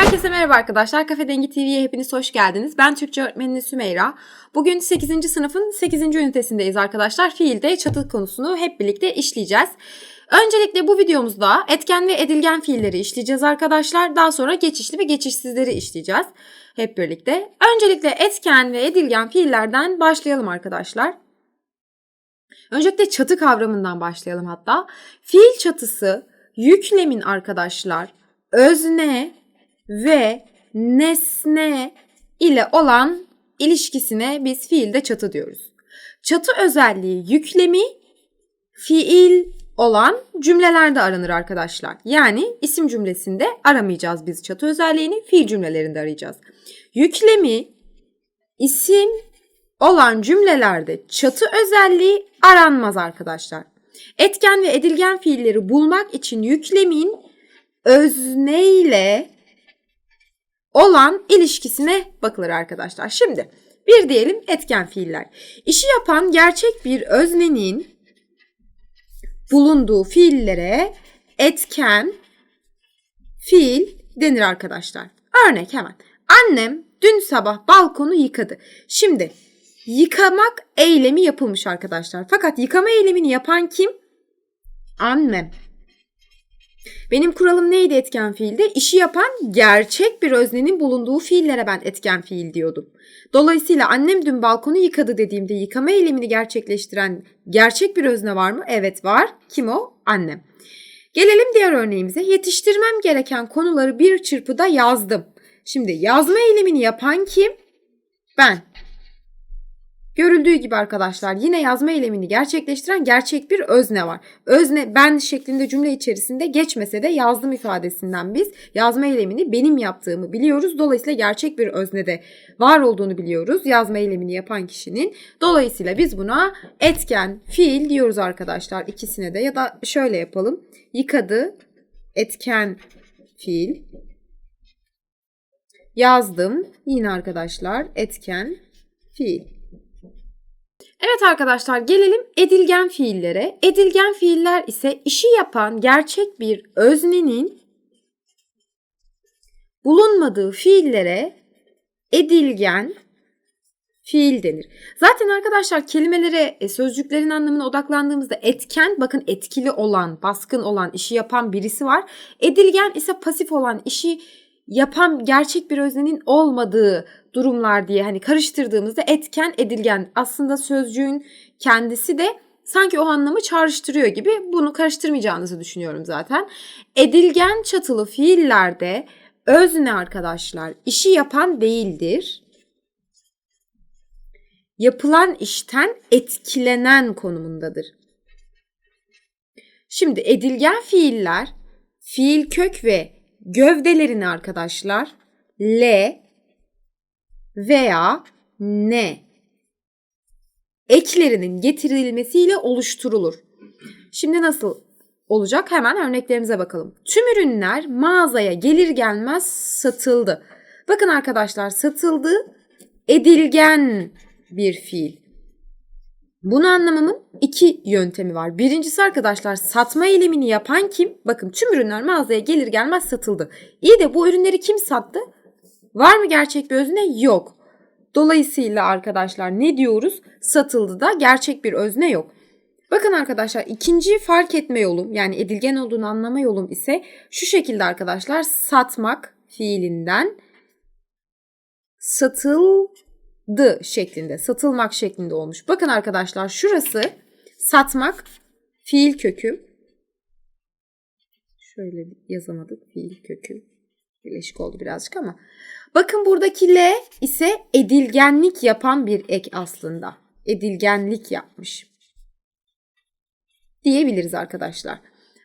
Herkese merhaba arkadaşlar. Kafe Dengi TV'ye hepiniz hoş geldiniz. Ben Türkçe öğretmeni Sümeyra. Bugün 8. sınıfın 8. ünitesindeyiz arkadaşlar. Fiilde çatı konusunu hep birlikte işleyeceğiz. Öncelikle bu videomuzda etken ve edilgen fiilleri işleyeceğiz arkadaşlar. Daha sonra geçişli ve geçişsizleri işleyeceğiz hep birlikte. Öncelikle etken ve edilgen fiillerden başlayalım arkadaşlar. Öncelikle çatı kavramından başlayalım hatta. Fiil çatısı yüklemin arkadaşlar özne ve nesne ile olan ilişkisine biz fiilde çatı diyoruz. Çatı özelliği yüklemi fiil olan cümlelerde aranır arkadaşlar. Yani isim cümlesinde aramayacağız biz çatı özelliğini, fiil cümlelerinde arayacağız. Yüklemi isim olan cümlelerde çatı özelliği aranmaz arkadaşlar. Etken ve edilgen fiilleri bulmak için yüklemin özne ile olan ilişkisine bakılır arkadaşlar. Şimdi bir diyelim etken fiiller. İşi yapan gerçek bir öznenin bulunduğu fiillere etken fiil denir arkadaşlar. Örnek hemen. Annem dün sabah balkonu yıkadı. Şimdi yıkamak eylemi yapılmış arkadaşlar. Fakat yıkama eylemini yapan kim? Annem. Benim kuralım neydi etken fiilde? İşi yapan gerçek bir öznenin bulunduğu fiillere ben etken fiil diyordum. Dolayısıyla annem dün balkonu yıkadı dediğimde yıkama eylemini gerçekleştiren gerçek bir özne var mı? Evet var. Kim o? Annem. Gelelim diğer örneğimize. Yetiştirmem gereken konuları bir çırpıda yazdım. Şimdi yazma eylemini yapan kim? Ben. Görüldüğü gibi arkadaşlar yine yazma eylemini gerçekleştiren gerçek bir özne var. Özne ben şeklinde cümle içerisinde geçmese de yazdım ifadesinden biz yazma eylemini benim yaptığımı biliyoruz. Dolayısıyla gerçek bir öznede var olduğunu biliyoruz yazma eylemini yapan kişinin. Dolayısıyla biz buna etken fiil diyoruz arkadaşlar ikisine de ya da şöyle yapalım. Yıkadı etken fiil. Yazdım yine arkadaşlar etken fiil. Evet arkadaşlar gelelim edilgen fiillere. Edilgen fiiller ise işi yapan gerçek bir öznenin bulunmadığı fiillere edilgen fiil denir. Zaten arkadaşlar kelimelere, e, sözcüklerin anlamına odaklandığımızda etken, bakın etkili olan, baskın olan, işi yapan birisi var. Edilgen ise pasif olan, işi yapan gerçek bir öznenin olmadığı durumlar diye hani karıştırdığımızda etken edilgen aslında sözcüğün kendisi de sanki o anlamı çağrıştırıyor gibi bunu karıştırmayacağınızı düşünüyorum zaten. Edilgen çatılı fiillerde özne arkadaşlar işi yapan değildir. Yapılan işten etkilenen konumundadır. Şimdi edilgen fiiller fiil kök ve gövdelerini arkadaşlar L veya N eklerinin getirilmesiyle oluşturulur. Şimdi nasıl olacak? Hemen örneklerimize bakalım. Tüm ürünler mağazaya gelir gelmez satıldı. Bakın arkadaşlar satıldı edilgen bir fiil. Bunu anlamamın iki yöntemi var. Birincisi arkadaşlar satma eylemini yapan kim? Bakın tüm ürünler mağazaya gelir gelmez satıldı. İyi de bu ürünleri kim sattı? Var mı gerçek bir özne? Yok. Dolayısıyla arkadaşlar ne diyoruz? Satıldı da gerçek bir özne yok. Bakın arkadaşlar ikinci fark etme yolum yani edilgen olduğunu anlama yolum ise şu şekilde arkadaşlar satmak fiilinden satıldı şeklinde satılmak şeklinde olmuş. Bakın arkadaşlar şurası satmak fiil kökü. Şöyle yazamadık fiil kökü. Birleşik oldu birazcık ama. Bakın buradaki L ise edilgenlik yapan bir ek aslında. Edilgenlik yapmış. Diyebiliriz arkadaşlar.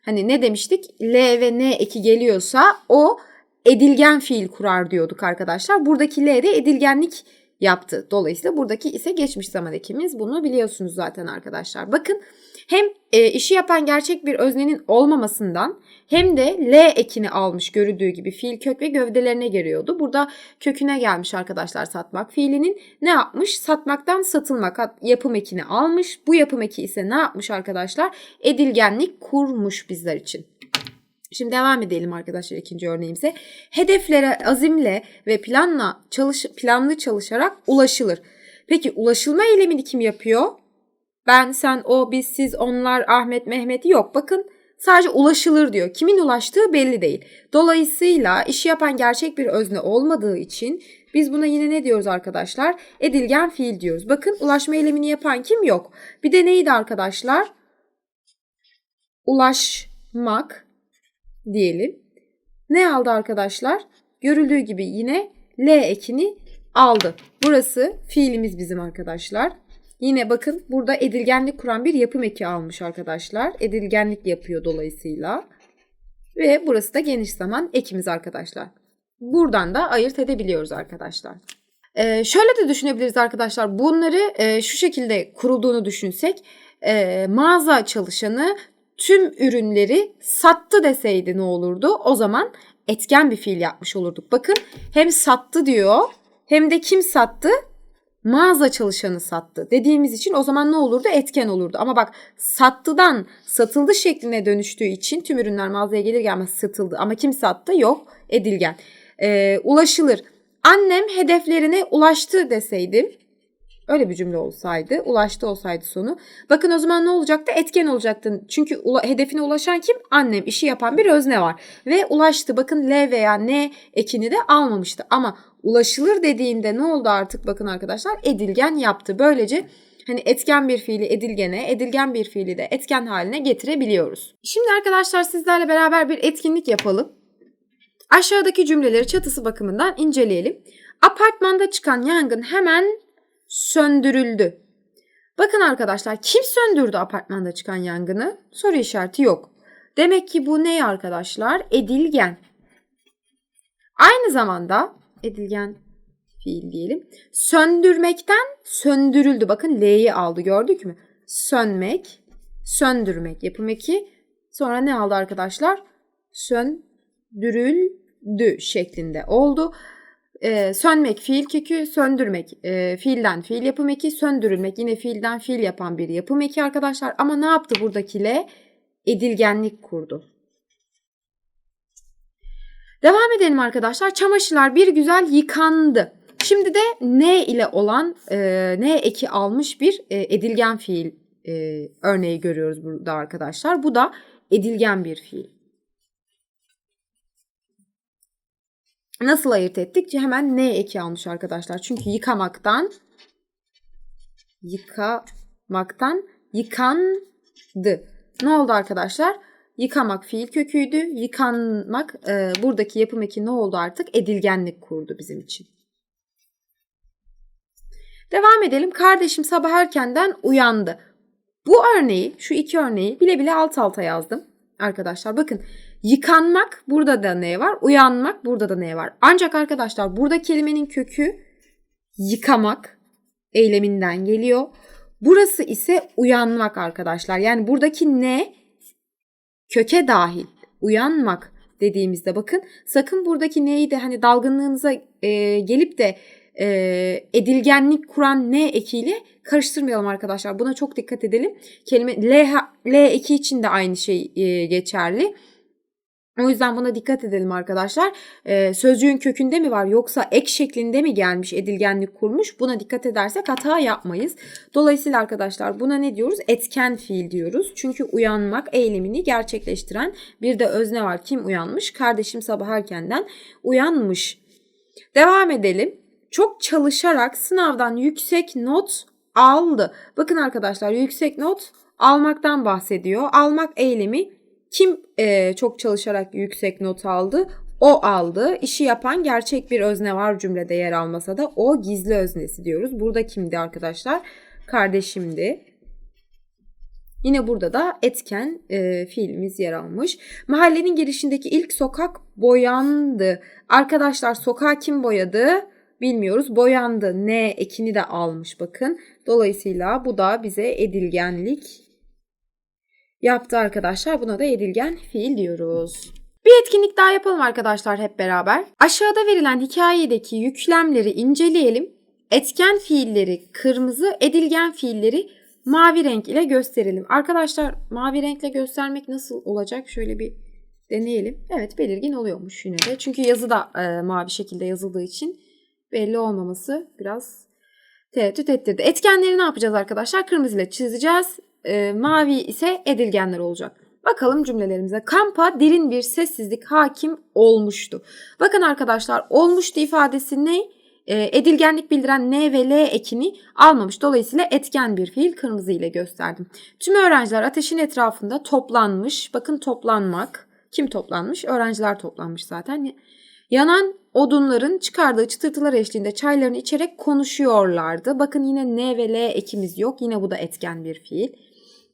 Hani ne demiştik? L ve N eki geliyorsa o edilgen fiil kurar diyorduk arkadaşlar. Buradaki L de edilgenlik yaptı. Dolayısıyla buradaki ise geçmiş zaman ekimiz. Bunu biliyorsunuz zaten arkadaşlar. Bakın hem e, işi yapan gerçek bir öznenin olmamasından hem de L ekini almış görüldüğü gibi fiil kök ve gövdelerine geliyordu. Burada köküne gelmiş arkadaşlar satmak fiilinin ne yapmış? Satmaktan satılmak yapım ekini almış. Bu yapım eki ise ne yapmış arkadaşlar? Edilgenlik kurmuş bizler için. Şimdi devam edelim arkadaşlar ikinci örneğimize. Hedeflere azimle ve planla çalış planlı çalışarak ulaşılır. Peki ulaşılma eylemini kim yapıyor? Ben, sen, o, biz, siz, onlar, Ahmet, Mehmet yok. Bakın sadece ulaşılır diyor. Kimin ulaştığı belli değil. Dolayısıyla işi yapan gerçek bir özne olmadığı için biz buna yine ne diyoruz arkadaşlar? Edilgen fiil diyoruz. Bakın ulaşma eylemini yapan kim yok. Bir de neydi arkadaşlar? Ulaşmak diyelim. Ne aldı arkadaşlar? Görüldüğü gibi yine L ekini aldı. Burası fiilimiz bizim arkadaşlar. Yine bakın burada edilgenlik kuran bir yapım eki almış arkadaşlar. Edilgenlik yapıyor dolayısıyla. Ve burası da geniş zaman ekimiz arkadaşlar. Buradan da ayırt edebiliyoruz arkadaşlar. Ee, şöyle de düşünebiliriz arkadaşlar. Bunları e, şu şekilde kurulduğunu düşünsek. E, mağaza çalışanı tüm ürünleri sattı deseydi ne olurdu? O zaman etken bir fiil yapmış olurduk. Bakın hem sattı diyor hem de kim sattı? Mağaza çalışanı sattı dediğimiz için o zaman ne olurdu? Etken olurdu. Ama bak sattıdan satıldı şekline dönüştüğü için tüm ürünler mağazaya gelir gelmez satıldı. Ama kim sattı? Yok edilgen. Ee, ulaşılır. Annem hedeflerine ulaştı deseydim Öyle bir cümle olsaydı, ulaştı olsaydı sonu. Bakın o zaman ne olacaktı? Etken olacaktı. Çünkü ula- hedefine ulaşan kim? Annem. işi yapan bir özne var. Ve ulaştı. Bakın L veya N ekini de almamıştı. Ama ulaşılır dediğinde ne oldu artık? Bakın arkadaşlar edilgen yaptı. Böylece hani etken bir fiili edilgene, edilgen bir fiili de etken haline getirebiliyoruz. Şimdi arkadaşlar sizlerle beraber bir etkinlik yapalım. Aşağıdaki cümleleri çatısı bakımından inceleyelim. Apartmanda çıkan yangın hemen söndürüldü. Bakın arkadaşlar kim söndürdü apartmanda çıkan yangını? Soru işareti yok. Demek ki bu ne arkadaşlar? Edilgen. Aynı zamanda edilgen fiil diyelim. Söndürmekten söndürüldü. Bakın L'yi aldı gördük mü? Sönmek, söndürmek yapım eki. Sonra ne aldı arkadaşlar? Söndürüldü şeklinde oldu. Ee, sönmek fiil kökü, söndürmek e, fiilden fiil yapım eki, söndürülmek yine fiilden fiil yapan bir yapım eki arkadaşlar. Ama ne yaptı buradaki L? Edilgenlik kurdu. Devam edelim arkadaşlar. Çamaşırlar bir güzel yıkandı. Şimdi de ne ile olan e, ne eki almış bir e, edilgen fiil e, örneği görüyoruz burada arkadaşlar. Bu da edilgen bir fiil. Nasıl ayırt ettik? Hemen ne eki almış arkadaşlar. Çünkü yıkamaktan yıkamaktan yıkandı. Ne oldu arkadaşlar? Yıkamak fiil köküydü. Yıkanmak e, buradaki yapım eki ne oldu artık? Edilgenlik kurdu bizim için. Devam edelim. Kardeşim sabah erkenden uyandı. Bu örneği, şu iki örneği bile bile alt alta yazdım. Arkadaşlar bakın yıkanmak burada da ne var? Uyanmak burada da ne var? Ancak arkadaşlar burada kelimenin kökü yıkamak eyleminden geliyor. Burası ise uyanmak arkadaşlar. Yani buradaki ne köke dahil. Uyanmak dediğimizde bakın sakın buradaki neyi de hani dalgınlığınıza e, gelip de e, edilgenlik kuran ne ekiyle karıştırmayalım arkadaşlar. Buna çok dikkat edelim. Kelime L, L eki için de aynı şey e, geçerli. O yüzden buna dikkat edelim arkadaşlar. Ee, sözcüğün kökünde mi var yoksa ek şeklinde mi gelmiş edilgenlik kurmuş? Buna dikkat edersek hata yapmayız. Dolayısıyla arkadaşlar buna ne diyoruz? Etken fiil diyoruz. Çünkü uyanmak eylemini gerçekleştiren bir de özne var. Kim uyanmış? Kardeşim sabah erkenden uyanmış. Devam edelim. Çok çalışarak sınavdan yüksek not aldı. Bakın arkadaşlar yüksek not almaktan bahsediyor. Almak eylemi kim e, çok çalışarak yüksek not aldı? O aldı. İşi yapan gerçek bir özne var cümlede yer almasa da o gizli öznesi diyoruz. Burada kimdi arkadaşlar? Kardeşimdi. Yine burada da etken e, fiilimiz yer almış. Mahallenin girişindeki ilk sokak boyandı. Arkadaşlar sokağı kim boyadı? Bilmiyoruz. Boyandı. Ne ekini de almış bakın. Dolayısıyla bu da bize edilgenlik yaptı arkadaşlar. Buna da edilgen fiil diyoruz. Bir etkinlik daha yapalım arkadaşlar hep beraber. Aşağıda verilen hikayedeki yüklemleri inceleyelim. Etken fiilleri kırmızı, edilgen fiilleri mavi renk ile gösterelim. Arkadaşlar mavi renkle göstermek nasıl olacak? Şöyle bir Deneyelim. Evet belirgin oluyormuş yine de. Çünkü yazı da e, mavi şekilde yazıldığı için belli olmaması biraz tereddüt ettirdi. Etkenleri ne yapacağız arkadaşlar? Kırmızı ile çizeceğiz. E, mavi ise edilgenler olacak. Bakalım cümlelerimize. Kampa derin bir sessizlik hakim olmuştu. Bakın arkadaşlar olmuştu ifadesi ne? E, edilgenlik bildiren N ve L ekini almamış. Dolayısıyla etken bir fiil kırmızı ile gösterdim. Tüm öğrenciler ateşin etrafında toplanmış. Bakın toplanmak. Kim toplanmış? Öğrenciler toplanmış zaten. Yanan odunların çıkardığı çıtırtılar eşliğinde çaylarını içerek konuşuyorlardı. Bakın yine N ve L ekimiz yok. Yine bu da etken bir fiil.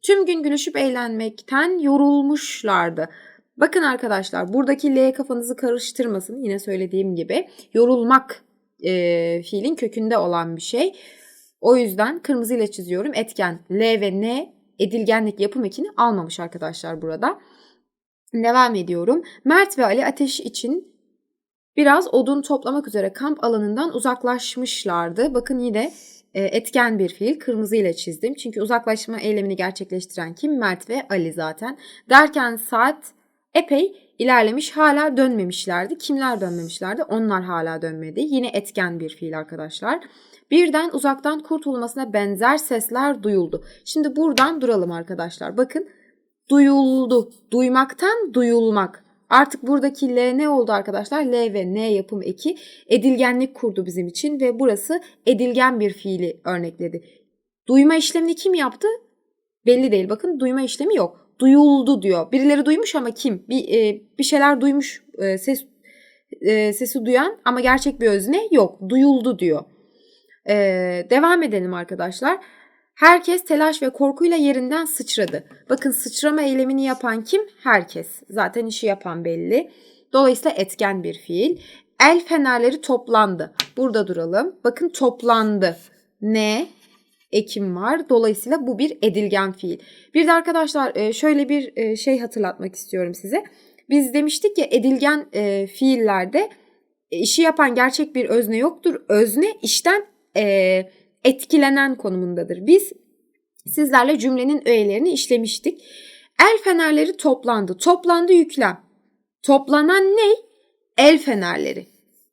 Tüm gün gülüşüp eğlenmekten yorulmuşlardı. Bakın arkadaşlar buradaki L kafanızı karıştırmasın. Yine söylediğim gibi yorulmak e, fiilin kökünde olan bir şey. O yüzden kırmızı ile çiziyorum. Etken L ve N edilgenlik yapım ekini almamış arkadaşlar burada. Devam ediyorum. Mert ve Ali ateş için biraz odun toplamak üzere kamp alanından uzaklaşmışlardı. Bakın yine etken bir fiil kırmızı ile çizdim. Çünkü uzaklaşma eylemini gerçekleştiren kim? Mert ve Ali zaten. Derken saat epey ilerlemiş hala dönmemişlerdi. Kimler dönmemişlerdi? Onlar hala dönmedi. Yine etken bir fiil arkadaşlar. Birden uzaktan kurtulmasına benzer sesler duyuldu. Şimdi buradan duralım arkadaşlar. Bakın duyuldu. Duymaktan duyulmak. Artık buradaki L ne oldu arkadaşlar? L ve N yapım eki edilgenlik kurdu bizim için ve burası edilgen bir fiili örnekledi. Duyma işlemini kim yaptı? Belli değil. Bakın duyma işlemi yok. Duyuldu diyor. Birileri duymuş ama kim? Bir e, bir şeyler duymuş e, ses e, sesi duyan ama gerçek bir özne yok. Duyuldu diyor. E, devam edelim arkadaşlar. Herkes telaş ve korkuyla yerinden sıçradı. Bakın sıçrama eylemini yapan kim? Herkes. Zaten işi yapan belli. Dolayısıyla etken bir fiil. El fenerleri toplandı. Burada duralım. Bakın toplandı. Ne? Ekim var. Dolayısıyla bu bir edilgen fiil. Bir de arkadaşlar e, şöyle bir e, şey hatırlatmak istiyorum size. Biz demiştik ya edilgen e, fiillerde işi yapan gerçek bir özne yoktur. Özne işten etkilenen konumundadır. Biz sizlerle cümlenin öğelerini işlemiştik. El fenerleri toplandı. Toplandı yüklem. Toplanan ne? El fenerleri.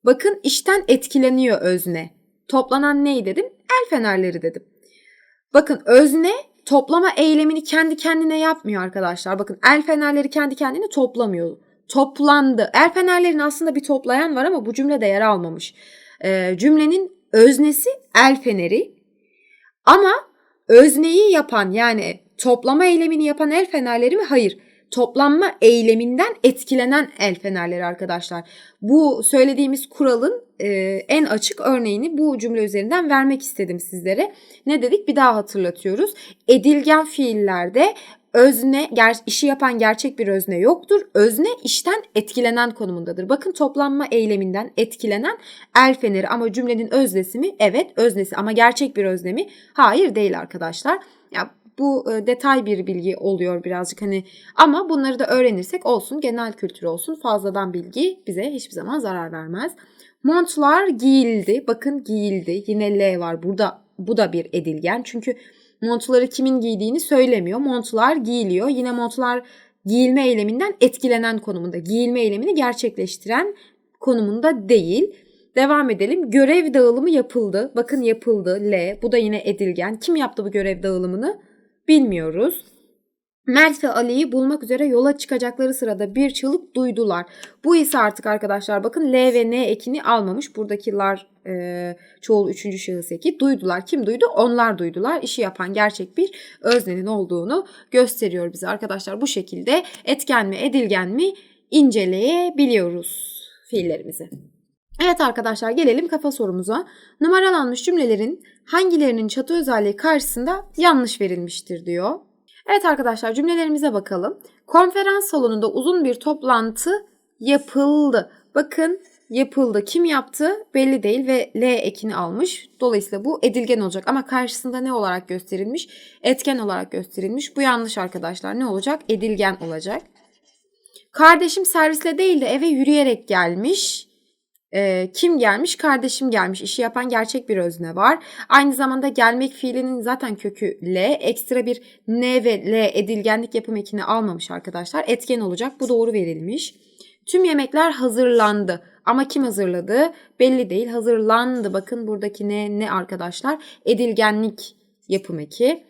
Bakın işten etkileniyor özne. Toplanan ney dedim? El fenerleri dedim. Bakın özne toplama eylemini kendi kendine yapmıyor arkadaşlar. Bakın el fenerleri kendi kendine toplamıyor. Toplandı. El fenerlerin aslında bir toplayan var ama bu cümlede yer almamış. Ee, cümlenin öznesi el feneri ama özneyi yapan yani toplama eylemini yapan el fenerleri mi? Hayır. Toplanma eyleminden etkilenen el fenerleri arkadaşlar. Bu söylediğimiz kuralın e, en açık örneğini bu cümle üzerinden vermek istedim sizlere. Ne dedik? Bir daha hatırlatıyoruz. Edilgen fiillerde özne, ger işi yapan gerçek bir özne yoktur. Özne işten etkilenen konumundadır. Bakın toplanma eyleminden etkilenen el feneri ama cümlenin öznesi mi? Evet öznesi ama gerçek bir özne mi? Hayır değil arkadaşlar. Ya bu e, detay bir bilgi oluyor birazcık hani ama bunları da öğrenirsek olsun genel kültür olsun fazladan bilgi bize hiçbir zaman zarar vermez. Montlar giyildi. Bakın giyildi. Yine L var. Burada bu da bir edilgen. Çünkü montları kimin giydiğini söylemiyor. Montlar giyiliyor. Yine montlar giyilme eyleminden etkilenen konumunda. Giyilme eylemini gerçekleştiren konumunda değil. Devam edelim. Görev dağılımı yapıldı. Bakın yapıldı. L. Bu da yine edilgen. Kim yaptı bu görev dağılımını? Bilmiyoruz. Mert ve Ali'yi bulmak üzere yola çıkacakları sırada bir çığlık duydular. Bu ise artık arkadaşlar bakın L ve N ekini almamış. Buradakiler e, çoğul üçüncü şahıs eki. Duydular. Kim duydu? Onlar duydular. İşi yapan gerçek bir öznenin olduğunu gösteriyor bize arkadaşlar. Bu şekilde etken mi edilgen mi inceleyebiliyoruz fiillerimizi. Evet arkadaşlar gelelim kafa sorumuza. Numaralanmış cümlelerin hangilerinin çatı özelliği karşısında yanlış verilmiştir diyor. Evet arkadaşlar cümlelerimize bakalım. Konferans salonunda uzun bir toplantı yapıldı. Bakın yapıldı. Kim yaptı belli değil ve L ekini almış. Dolayısıyla bu edilgen olacak ama karşısında ne olarak gösterilmiş? Etken olarak gösterilmiş. Bu yanlış arkadaşlar. Ne olacak? Edilgen olacak. Kardeşim servisle değil de eve yürüyerek gelmiş. Ee, kim gelmiş? Kardeşim gelmiş. İşi yapan gerçek bir özne var. Aynı zamanda gelmek fiilinin zaten kökü L. Ekstra bir N ve L edilgenlik yapım ekini almamış arkadaşlar. Etken olacak. Bu doğru verilmiş. Tüm yemekler hazırlandı. Ama kim hazırladı? Belli değil. Hazırlandı. Bakın buradaki ne ne arkadaşlar? Edilgenlik yapım eki.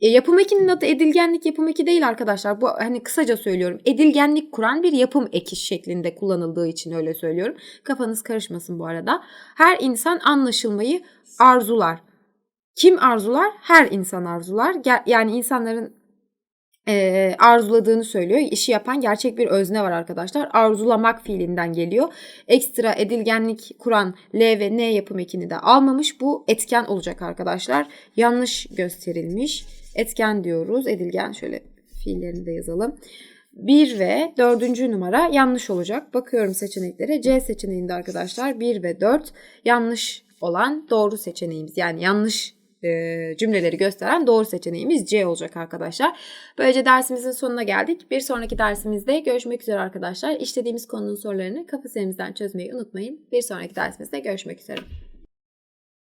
E, yapım ekinin adı edilgenlik yapım eki değil arkadaşlar. Bu hani kısaca söylüyorum. Edilgenlik kuran bir yapım eki şeklinde kullanıldığı için öyle söylüyorum. Kafanız karışmasın bu arada. Her insan anlaşılmayı arzular. Kim arzular? Her insan arzular. Yani insanların e, arzuladığını söylüyor. İşi yapan gerçek bir özne var arkadaşlar. Arzulamak fiilinden geliyor. Ekstra edilgenlik kuran L ve N yapım ekini de almamış. Bu etken olacak arkadaşlar. Yanlış gösterilmiş. Etken diyoruz. Edilgen şöyle fiillerini de yazalım. 1 ve 4. numara yanlış olacak. Bakıyorum seçeneklere. C seçeneğinde arkadaşlar 1 ve 4 yanlış olan doğru seçeneğimiz. Yani yanlış e, cümleleri gösteren doğru seçeneğimiz C olacak arkadaşlar. Böylece dersimizin sonuna geldik. Bir sonraki dersimizde görüşmek üzere arkadaşlar. İşlediğimiz konunun sorularını kafa çözmeyi unutmayın. Bir sonraki dersimizde görüşmek üzere.